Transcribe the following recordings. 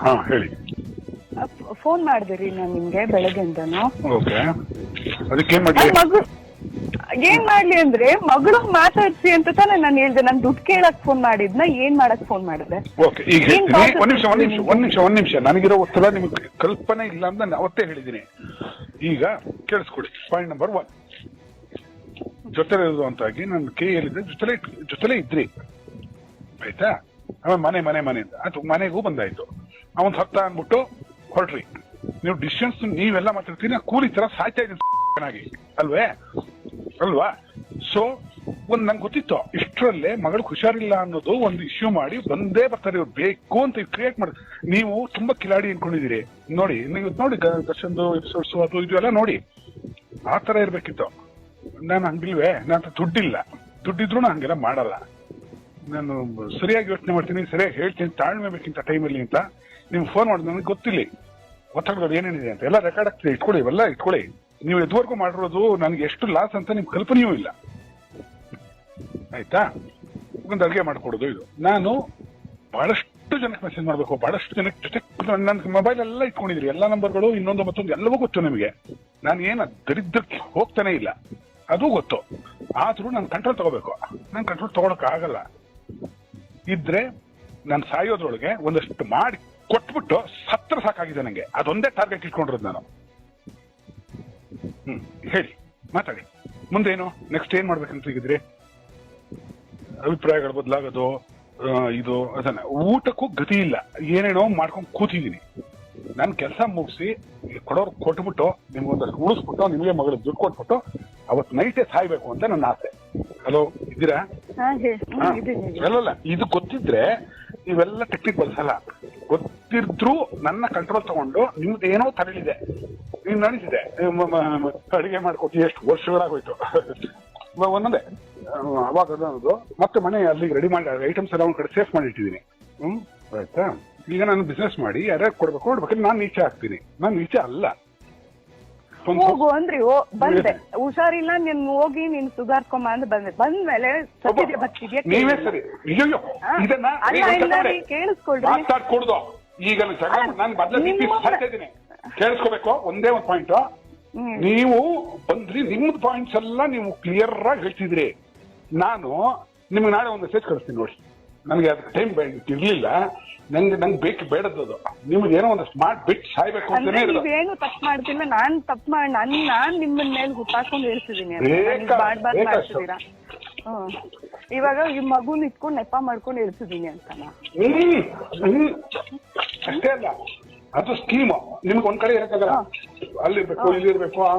ಹಾ ಹೇಳಿ. ಫೋನ್ ಮಾಡಿದ್ರಿ ನಾನು ನಿಮ್ಗೆ ಬೆಳಗ್ಗೆಯಿಂದನು ಓಕೆ. ಅದಕ್ಕೆ ಏನ್ ಮಾಡ್ಲಿ? ನನ್ ಮಗು ಏನ್ ಮಾಡ್ಲಿ ಅಂದ್ರೆ ಮಗಳು ಮಾತಾಡ್ಸಿ ಅಂತ ತಾನೇ ನಾನು ಹೇಳ್ದೆ. ನಾನು ದುಡ್ಡು ಕೇಳಕ್ ಫೋನ್ ಮಾಡಿದ್ನ ಏನ್ ಮಾಡಕ್ ಫೋನ್ ಮಾಡಿದೆ? ಓಕೆ ಈಗ ಏನ್ ಹೇಳ್ತೀನಿ. process ಒಂದ್ ನಿಮಿಷ ಒಂದ್ ನಿಮಿಷ? ಒಂದ್ ನಿಮಿಷ ಒಂದ್ ನಿಮಿಷ. ನನಗಿರೋ ಒತ್ತಡ ನಿಮ್ಗೆ ಕಲ್ಪನೆ ಇಲ್ಲ ಅಂತ ನಾನು ಅವತ್ತೇ ಹೇಳಿದ್ದೀನಿ. ಈಗ ಕೇಳಿಸ್ಕೊಡಿ. ಪಾಯಿಂಟ್ ನಂಬರ್ ಒನ್ ಅಂತಾಕಿ ನಾನು ನನ್ನ ಕೈಯಲ್ಲಿದ್ದೆ ಜೊತೆಲೆ ಜೊತೆಲೆ ಇದ್ರಿ. ಆಯ್ತಾ? ಆಮೇಲೆ ಮನೆ ಮನೆ ಮನೆ ಅಂತ. ಅದು ಮನೆಗೂ ಬಂದಾಯ್ತು. ಅವನ್ ಸತ್ತ ಅಂದ್ಬಿಟ್ಟು ಹೊರಟ್ರಿ. ನೀವು ಡಿಸ್ಟೆನ್ಸ್ ನೀವೆಲ್ಲ ಮಾತಾಡ್ತೀನಿ ನಾನು ಕೂಲಿ ತರ ಸಾಯ್ತಾ ಇದ್ದೀನಿ ಚೆನ್ನಾಗಿ. ಅಲ್ವೇ? ಅಲ್ವಾ? ಸೊ ಒಂದ್ ನಂಗೆ ಗೊತ್ತಿತ್ತು, ಇಷ್ಟರಲ್ಲೇ ಮಗಳು ಹುಷಾರಿಲ್ಲ ಅನ್ನೋದು ಒಂದು ಇಶ್ಯೂ ಮಾಡಿ ಬಂದೇ ಬರ್ತಾರೆ ಇವ್ರು ಬೇಕು ಅಂತ ಕ್ರಿಯೇಟ್ ಮಾಡಿ, ನೀವು ತುಂಬಾ ಕಿಲಾಡಿ ಅನ್ಕೊಂಡಿದ್ದೀರಿ. ನೋಡಿ, ನೀವು ನೋಡಿ ದರ್ಶನ್ದು ಎಪಿಸೋಡ್ಸ್ ಅದು, ಇದು ಎಲ್ಲ ನೋಡಿ. ಆ ತರ ಇರ್ಬೇಕಿತ್ತು. ನಾನು ಹಂಗಿಲ್ವೇ? ನನ್ನ ದುಡ್ಡಿಲ್ಲ. ದುಡ್ಡಿದ್ರು ನಾನು ಹಂಗೆಲ್ಲ ಮಾಡಲ್ಲ. ನಾನು ಸರಿಯಾಗಿ ಯೋಚನೆ ಮಾಡ್ತೀನಿ, ಸರಿಯಾಗಿ ಹೇಳ್ತೀನಿ, ತಾಳ್ಮೆ ಬೇಕಿಂತ ಟೈಮಲ್ಲಿ ಅಂತ. ನೀವು ಫೋನ್ ಮಾಡಿದ ನನಗೆ ಗೊತ್ತಿಲ್ಲ. ಒತ್ತಡಗಳು ಏನೇನಿದೆ ಅಂತ. ಎಲ್ಲ ರೆಕಾರ್ಡ್ ಆಗ್ತದೆ ಇಟ್ಕೊಳ್ಳಿ, ಇವೆಲ್ಲ ಇಟ್ಕೊಳ್ಳಿ. ನೀವು ಇದುವರೆಗೂ ಮಾಡಿರೋದು ನನಗೆ ಎಷ್ಟು ಲಾಸ್ ಅಂತ ನಿಮ್ ಕಲ್ಪನೆಯೂ ಇಲ್ಲ. ಆಯ್ತಾ? ಒಂದು ಅಡುಗೆ ಮಾಡ್ಕೊಡೋದು ಇದು. ನಾನು ಬಹಳಷ್ಟು ಜನಕ್ಕೆ ಮೆಸೇಜ್ ಮಾಡಬೇಕು, ಬಹಳಷ್ಟು ಜನಕ್ಕೆ ಜೊತೆ ನನ್ನ ಮೊಬೈಲ್ ಎಲ್ಲ ಇಟ್ಕೊಂಡಿದ್ರಿ. ಎಲ್ಲ ನಂಬರ್ಗಳು ಇನ್ನೊಂದು ಮತ್ತೊಂದು ಎಲ್ಲವೂ ಗೊತ್ತು ನಿಮಗೆ. ನಾನು ಏನು ದರಿದ್ರಕ್ಕೆ ಹೋಗ್ತಾನೆ ಇಲ್ಲ. ಅದು ಗೊತ್ತು. ಆದ್ರೂ ನಾನು ಕಂಟ್ರೋಲ್ ತಗೋಬೇಕು. ನಾನು ಕಂಟ್ರೋಲ್ ತಗೊಳಕ್ ಆಗಲ್ಲ. ಇದ್ರೆ ನಾನು ಸಾಯೋದ್ರೊಳಗೆ ಒಂದಷ್ಟು ಮಾಡಿ ಕೊಟ್ಬಿಟ್ಟು ಸತ್ರ ಸಾಕಾಗಿದೆ ನಂಗೆ. ಅದೊಂದೇ ಟಾರ್ಗೆಟ್ ಇಟ್ಕೊಂಡಿರೋದು ನಾನು. ಹ್ಮ್ ಹೇಳಿ ಮಾತಾಡಿ. ಮುಂದೇನು? ನೆಕ್ಸ್ಟ್ ಏನ್ ಮಾಡ್ಬೇಕಂತ ಹೀಗಿದ್ರಿ ಅಭಿಪ್ರಾಯಗಳು ಬದಲಾಗೋದು ಇದು ಅದನ್ನ. ಊಟಕ್ಕೂ ಗತಿ ಇಲ್ಲ. ಏನೇನೋ ಮಾಡ್ಕೊಂಡು ಕೂತಿದ್ದೀನಿ. ನಾನು ಕೆಲಸ ಮುಗಿಸಿ ಕೊಡೋರು ಕೊಟ್ಬಿಟ್ಟು ನಿಮ್ಗೊಂದಷ್ಟು ಉಳಿಸ್ಬಿಟ್ಟು ನಿಮಗೆ ಮಗಳು ದುಡ್ಡು ಕೊಟ್ಬಿಟ್ಟು ಅವತ್ ನೈಟೇ ಸಾಯ್ಬೇಕು ಅಂತ ನನ್ನ ಆಸೆ. ಹಲೋ ಇದ್ದೀರಾ. ಅಲ್ಲಲ್ಲ ಇದು ಗೊತ್ತಿದ್ರೆ ಇವೆಲ್ಲ ಟೆಕ್ನಿಕ್ ಬಳಸಲ್ಲ. ಗೊತ್ತಿದ್ರು ನನ್ನ ಕಂಟ್ರೋಲ್ ತಗೊಂಡು ನಿಮ್ದು ಏನೋ ತರಲಿದೆ ನೀನ್ ಮ- ಅಡಿಗೆ ಮಾಡ್ಕೊಟ್ಟು ಎಷ್ಟು ವರ್ಷಗಳಾಗೋಯ್ತು. ಒಂದೊಂದೇ. ಅವಾಗ ಅನ್ನೋದು. ಮತ್ತೆ ಮನೆ ಅಲ್ಲಿ ರೆಡಿ ಮಾಡಿ ಐಟಮ್ಸ್ ಎಲ್ಲ ಒಂದ್ ಕಡೆ ಸೇಫ್ ಮಾಡಿ ಇಟ್ಟಿದ್ದೀನಿ. ಹ್ಮ್? ಆಯ್ತಾ? ಈಗ ನಾನು ಬಿಸ್ನೆಸ್ ಮಾಡಿ, ಯಾರ್ಯಾರು ಕೊಡ್ಬೇಕು ಕೊಡ್ಬೇಕು ನಾನು ನೀಚೆ ಹಾಕ್ತೀನಿ ನಾನು ನೀಚೆ ಅಲ್ಲ. ಹೋಗು ಅಂದ್ರಿ ಓ ಬಂದೆ. ಹುಷಾರಿಲ್ಲ ನಿನ್ ಹೋಗಿ ನೀನ್ ಸುಧಾರ್ಕೊಂಬ ಅಂತ ಬಂದೆ. ಬಂದ್ಮೇಲೆ ಸತ್ಯದ ನೀವೇ ಸರಿ. ಅಯ್ಯೋ ಇದನ್ನ ಅಲ್ಲ, ಈಗ. ಕೇಳಿಸ್ಕೊಳ್ರಿ. ಮಾತಾಡ್ಕೊಡ್ದು. ನಾನು ಬದಲ ಇದ್ದೀನಿ. ಕೇಳಿಸ್ಕೋಬೇಕು ಒಂದೇ ಒಂದು ಪಾಯಿಂಟ್ ನೀವು ಬಂದ್ರಿ ನಿಮ್ದು ಪಾಯಿಂಟ್ಸ್ ಎಲ್ಲ ನೀವು ಕ್ಲಿಯರ್ ಆಗಿ ಹೇಳ್ತಿದ್ರಿ. ನಾನು ನಿಮ್ಗೆ ನಾಳೆ ಒಂದು ಮೆಸೇಜ್ ಕಳಿಸ್ತೀನಿ ನೋಡಿ. ನನಗೆ ಅದಕ್ಕೆ ಟೈಮ್ ಇರ್ಲಿಲ್ಲ ನಂಗೆ ನಂಗೆ ಬೇಕು ಬೇಡದ್ದು ನಿಮ್ಗೆ ಏನೋ ಒಂದಷ್ಟು ಮಾಡ್ಬಿಟ್ಟು ಸಾಯ್ಬೇಕು ಅಂದ್ರೆ ಅಂತಾನೆ ಇರೋದು ನೀವೇನು ತಪ್ಪು ಮಾಡ್ತಿಲ್ಲ ನಾನ್ ತಪ್ಪು ಮಾಡಿ ನನ್ ನಾನ್ ನಿಮ್ಮನ್ ಮೇಲೆ ಹುಟ್ಟಾಕೊಂಡು ಇರ್ತಿದ್ದೀನಿ ಬೇಕಾ- ಮಾಡ್ಬಾರ್ದು ಬೇಕಷ್ಟು. ಮಾಡ್ತಿದ್ದೀರಾ? ಹ್ಮ್. ಇವಾಗ ಈ ಮಗುನ್ ಇಟ್ಕೊಂಡು ನೆಪ ಮಾಡ್ಕೊಂಡು ಇರ್ತಿದೀನಿ ಅಂತನಾ ಹ್ಮ್. ಹ್ಮ್. ಅಷ್ಟೇ ಅಲ್ಲ. ಅದು ಸ್ಕೀಮ್ ನಿಮ್ಗೆ ಒಂದ್ ಕಡೆ ಇರಕ್ಕಾಗಲ್ಲ. ಅಲ್ಲಿರ್ಬೇಕು ಇಲ್ಲಿರ್ಬೇಕು ಆ-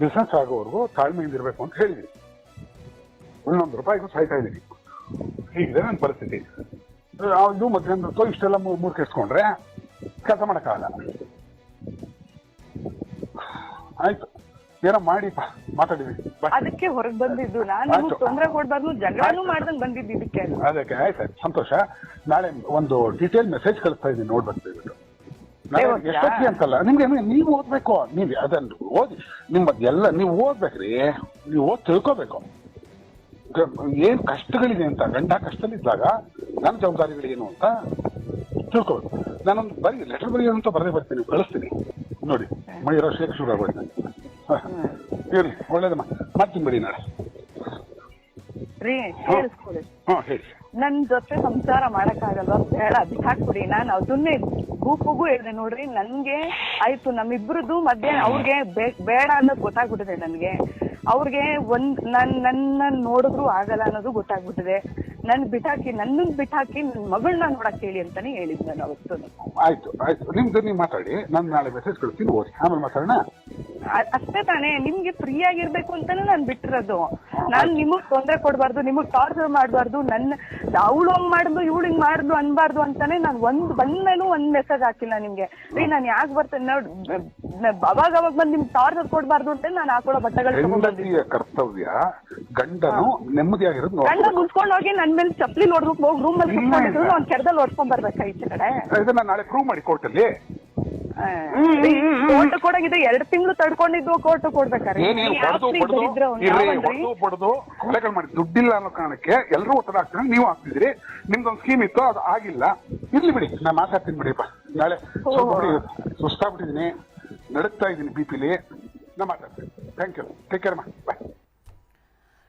ಬಿಸ್ನೆಸ್ ಆಗೋವರೆಗೂ ತಾಳ್ಮೆಯಿಂದ ಇರಬೇಕು ಅಂತ ಹೇಳಿದ್ವಿ ಒಂದೊಂದು ರೂಪಾಯಿಗೂ ಸಾಯ್ತಾ ಇದ್ದೀನಿ ಹೀಗಿದೆ ನನ್ನ ಪರಿಸ್ಥಿತಿ. ಇದು ಮಧ್ಯಾಹ್ನ ಇಷ್ಟೆಲ್ಲ ಮೂರ್ ಮೂರ್ ಕೆಸ್ಕೊಂಡ್ರೆ ಕೆಲಸ ಮಾಡಕ್ಕಾಗಲ್ಲ. ಆಯ್ತು. ಏನೋ ಮಾಡಿ ಮಾತಾಡಿದ್ವಿ. ಅದಕ್ಕೆ ಹೊರಗೆ ಬಂದಿದ್ದು. ನಾನು ತೊಂದರೆ ಕೊಡಬಾರ್ದು ಜಗಳನೂ ಮಾಡ್ದಂಗ್ ಬಂದಿದ್ದು ಇದಕ್ಕೆ. ಅದಕ್ಕೆ ಆಯ್ತು ಸಂತೋಷ. ನಾಳೆ ಒಂದು ಡೀಟೇಲ್ ಮೆಸೇಜ್ ಕಳಿಸ್ತಾ ಇದ್ದೀನಿ ನೋಡ್ಬೇಕು ಎಷ್ಟೊತ್ತಿಗೆ ಅಂತಲ್ಲ? ನಿಮ್ಗೆ ನೀವು- ಓದ್ಬೇಕು. ನೀವು ಅದನ್ನು ಓದಿ ನಿಮ್ಮ ಎಲ್ಲ ನೀವು ಓದ್ಬೇಕ್ರಿ. ನೀವು ಓದ್ ತಿಳ್ಕೋಬೇಕು. ಏನ್ ಕಷ್ಟಗಳಿದೆ ಅಂತ ಗಂಡ ಕಷ್ಟದಲ್ಲಿದ್ದಾಗ ನನ್ನ ಜವಾಬ್ದಾರಿಗಳು ಏನು ಅಂತ ತಿಳ್ಕೋಬೇಕು. ನಾನೊಂದು ಬರೀ ಲೆಟರ್ ಬರೀ ಅಂತ ಬರದೇ ಬರ್ತೀನಿ ಕಳಿಸ್ತೀನಿ. ನೋಡಿ ಮೈರೋ ಶೇಖ ಶುರು ಆಗೋಯ್ತು. ಇರ್ಲಿ ಒಳ್ಳೇದಮ್ಮ. ಮಾಡ್ತೀನಿ ಬಿಡಿ ನಾಳೆ. ರೀ ಕೇಳಿಸ್ಕೊಳ್ಳಿ ನನ್ ಜೊತೆ ಸಂಸಾರ ಮಾಡಕ್ಕಾಗಲ್ವಾ ಬೇಡ ಬಿಟ್ಟಾಕ್ಬಿಡಿ ನಾನು ಅದನ್ನೇ ಗುಂಪುಗೂ ಹೇಳಿದೆ ನೋಡ್ರಿ ನನ್ಗೆ ಆಯ್ತು ನಮ್ಮಿಬ್ರದ್ದು ಮಧ್ಯೆ ಅವ್ರಿಗೆ ಬೇಡ ಅನ್ನೋದು ಗೊತ್ತಾಗ್ಬಿಟ್ಟಿದೆ ನನ್ಗೆ. ಅವ್ರಿಗೆ ಒಂದ್ ನನ್ ನನ್ನ ನೋಡಿದ್ರು ಆಗಲ್ಲ ಅನ್ನೋದು ಗೊತ್ತಾಗ್ಬಿಟ್ಟಿದೆ. ನನ್ ಬಿಟ್ಟಾಕಿ ನನ್ನನ್ ಬಿಟ್ಟಾಕಿ ನನ್ ಮಗಳನ್ನ ನೋಡಕ್ ಹೇಳಿ ಅಂತಾನೆ ಹೇಳಿದ್ ನಾನು ಅವತ್ತು. ಆಯ್ತು ಆಯ್ತು. ನಿಮ್ದು ನೀವು ಮಾತಾಡಿ. ನಾನು ನಾಳೆ ಮೆಸೇಜ್ ಕಳಿಸ್ತೀನಿ ಓದಿ. ಆಮೇಲೆ ಮಾತಾಡೋಣ? ಅಷ್ಟೇ ತಾನೇ. ನಿಮ್ಗೆ ಫ್ರೀ ಆಗಿರ್ಬೇಕು ಅಂತಾನೆ ನಾನ್ ಬಿಟ್ಟಿರೋದು. ನಾನ್ ನಿಮಗ್ ತೊಂದರೆ ಕೊಡ್ಬಾರ್ದು ನಿಮಗ್ ಟಾರ್ಚರ್ ಮಾಡ್ಬಾರ್ದು ನನ್ನ ಅವಳು ಹಂಗ್ ಮಾಡ್ದು ಇವಳು ಹಿಂಗ್ ಮಾಡ್ದು ಅನ್ಬಾರ್ದು ಅಂತಾನೆ ನಾನ್ ಒಂದ್ ಬಂದ್ಮೇಲೂ ಒಂದ್ ಮೆಸೇಜ್ ಹಾಕಿಲ್ಲ ನಿಮ್ಗೆ. ರೀ ನಾನ್ ಯಾಕೆ ಬರ್ತೇನೆ ನೋಡ್ ಅವಾಗ ಅವಾಗ ಬಂದ್ ನಿಮ್ಗೆ ಟಾರ್ಚರ್ ಕೊಡ್ಬಾರ್ದು ಅಂತ ನಾನು ಹಾಕೊಳ್ಳೋ ಬಟ್ಟೆಗಳು ತಗೊಂಡ್ ಹೆಂಡತಿಯ ಕರ್ತವ್ಯ ಗಂಡನು ನೆಮ್ಮದಿಯಾಗಿರೋದು ಗಂಡ ನೋಡ್ಬೇಕು ಮುನ್ಸ್ಕೊಂಡ್ ಹೋಗಿ ನನ್ ಮೇಲೆ ಚಪ್ಲಿ ನೋಡ್ಬೇಕು ಹೋಗಿ ರೂಮ್ ಅಲ್ಲಿ ಇಲ್ಲ, ಕುತ್ಕೊಂಡಿದ್ರು ಇಲ್ಲ. ಅವ್ನ್ ಕೆರದಲ್ಲಿ ಓಡ್ಕೊಂಡ್ ಬರ್ಬೇಕಾ ಈಚೆ ಕಡೆ? ಇದನ್ನ ನಾಳೆ ಪ್ರೂವ್ ಮಾಡಿ ಕೋರ್ಟಲ್ಲಿ ಕೋರ್ಟ್ ಕೊಡಂಗಿದೆ ಎರಡ್ ತಿಂಗಳು ತಡ್ಕೊಂಡಿದ್ದು ಕೋರ್ಟ್ ಕೊಡ್ಬೇಕಾರೆ. ಏನೇನು ಈ ಹೊಡೆದು ಆಸ್ತಿ ಬಡ್ದು ದರಿದ್ರ ಅವ್ನು ಇರ್ರಿ ಯಾವನ್ರಿ? ಹೊಡೆದು ಬಡ್ದು ಕೊಲೆಗಳು ಮಾಡಿ ದುಡ್ಡಿಲ್ಲ ಅನ್ನೋ ಕಾರಣಕ್ಕೆ ಎಲ್ಲರೂ ಒತ್ತಡ ಆಗ್ತಾರೆ ನೀವು ಆಗ್ತಿದ್ರಿ ನಿಮ್ದೊಂದು ಸ್ಕೀಮ್ ಇತ್ತು ಅದು ಆಗಿಲ್ಲ. ಇರ್ಲಿ ಬಿಡಿ ನಾನು ಮಾತಾಡ್ತೀನಿ ಬಿಡಿಪ್ಪ ನಾಳೆ ಸ್ವಲ್ಪ ಬಿಡಿ ನಡುಕ್ತಾ ಇದ್ದೀನಿ ಬಿ ಪಿಲಿ ನಾ ಮಾತಾಡ್ತೀನಿ. ಥ್ಯಾಂಕ್ ಯು ಟೇಕ್ ಕೇರ್ ಮಾ. ಬಾಯ್